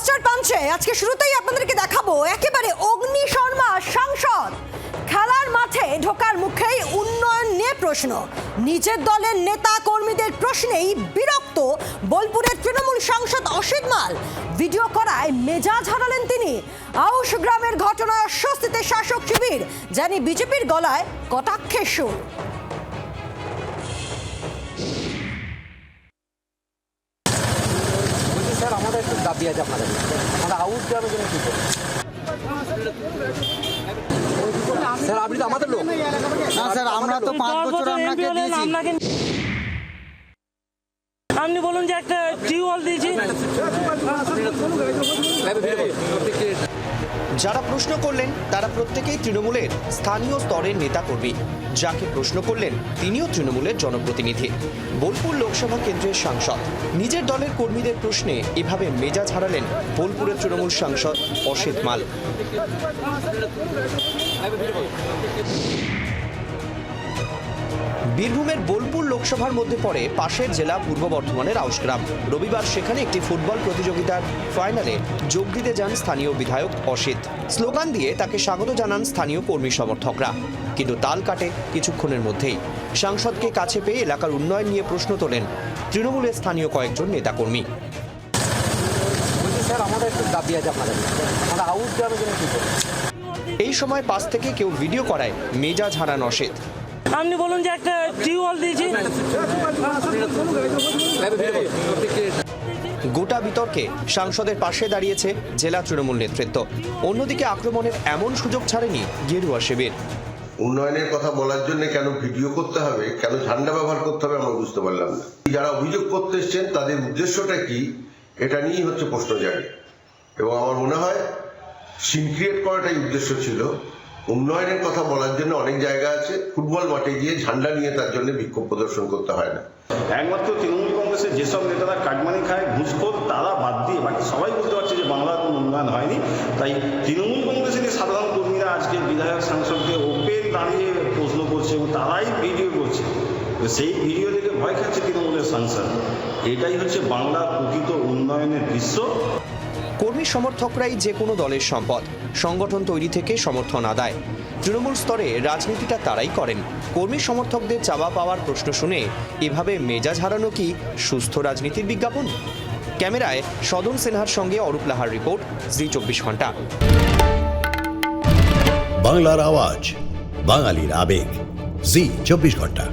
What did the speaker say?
Master পাঞ্চে আজকে শুরুতেই আপনাদেরকে দেখাবো, একেবারে অগ্নি শর্মা সাংসদ। খেলার মাঠে ঢোকার মুখেই উন্নয়ন নিয়ে প্রশ্ন। নিজের দলের নেতা কর্মীদের প্রশ্নেই বিরক্ত বোলপুরের তৃণমূল সাংসদ অসিত মাল। ভিডিও করায় মেজাজ হারালেন তিনি। আউশ গ্রামের ঘটনায় অস্বস্তিতে শাসক শিবির, জানি বিজেপির গলায় কটাক্ষের সুর। স্যার আমাদের একটু দাবি আছে আপনাদের। আমরা আউট জন্য কী করব? স্যার আপনি তো আমাদের লোক। না স্যার আমরা তো পাঁচ বছর আপনাকে দিয়েছি। আপনি বলুন যে একটা টিউবওয়েল দিয়েছি। যারা প্রশ্ন করলেন, তারা প্রত্যেকেই তৃণমূলের স্থানীয় স্তরের নেতাকর্মী। যাকে প্রশ্ন করলেন, তিনিও তৃণমূলের জনপ্রতিনিধি। বোলপুর লোকসভা কেন্দ্রের সাংসদ। নিজের দলের কর্মীদের প্রশ্নে এভাবে মেজাজ হারালেন বোলপুরের তৃণমূল সাংসদ অসিত মাল। বীরভূমের বোলপুর লোকসভার মধ্যে পড়ে পাশের জেলা পূর্ব বর্ধমানের আউসগ্রাম রবিবার সেখানে একটি ফুটবল প্রতিযোগিতার ফাইনালে যোগ দিতে যান স্থানীয় বিধায়ক অসিত। স্লোগান দিয়ে তাকে স্বাগত জানান স্থানীয় কর্মী সমর্থকরা। কিন্তু তাল কাটে কিছুক্ষণের মধ্যেই। সাংসদকে কাছে পেয়ে এলাকার উন্নয়ন নিয়ে প্রশ্ন তোলেন তৃণমূলের স্থানীয় কয়েকজন নেতাকর্মী। স্যার আমাদের একটু দাবি আছে আপনাদের। আমরা আউট কী এই সময় পাশ থেকে কেউ ভিডিও করায় মেজাজ হারান অসিত। আপনি বলুন যে একটা টিউবওয়েল দিয়েছি। গোটা বিতর্কে সাংসদের পাশে দাঁড়িয়েছে জেলা তৃণমূল নেতৃত্ব। অন্যদিকে আক্রমণের এমন সুযোগ ছাড়েনি গেরুয়া শিবির। উন্নয়নের কথা বলার জন্য কেন ভিডিও করতে হবে কেন ঝান্ডা ব্যবহার করতে হবে আমরা বুঝতে পারলাম না। যারা অভিযোগ করতে এসছেন তাদের উদ্দেশ্যটা কি এটা নিয়েই হচ্ছে প্রশ্ন জাগে। এবং আমার মনে হয় সিন ক্রিয়েট করাটাই উদ্দেশ্য ছিল। উন্নয়নের কথা বলার জন্য অনেক জায়গা আছে। ফুটবল মাঠে গিয়ে ঝান্ডা নিয়ে তার জন্য বিক্ষোভ প্রদর্শন করতে হয় না। একমাত্র তৃণমূল কংগ্রেসের যেসব নেতারা কাটমানি খায়, ঘুষখোর, তারা বাদ দিয়ে বাকি সবাই বুঝতে পারছে যে বাংলার কোনো উন্নয়ন হয়নি। তাই তৃণমূল কংগ্রেসের সাধারণ কর্মীরা আজকে বিধায়ক, সাংসদকে ওপেন দাঁড়িয়ে প্রশ্ন করছে এবং তারাই ভিডিও করছে। সেই ভিডিও দেখে ভয় খাচ্ছে তৃণমূলের সাংসদ। এটাই হচ্ছে বাংলার প্রকৃত উন্নয়নের দৃশ্য। কর্মী সমর্থকরাই যে কোনো দলের সম্পদ সংগঠন তৈরি থেকে সমর্থন আদায়। তৃণমূল স্তরে রাজনীতিটা তারাই করেন। কর্মী সমর্থকদের চাওয়া পাওয়ার প্রশ্ন শুনে এভাবে মেজাজ হারানো কি সুস্থ রাজনীতির বিজ্ঞাপন? ক্যামেরায় সদন সিনহার সঙ্গে অরূপ লাহার রিপোর্ট, জি চব্বিশ ঘণ্টা। বাংলার আওয়াজ, বাঙালির আবেগ, জি চব্বিশ ঘণ্টা।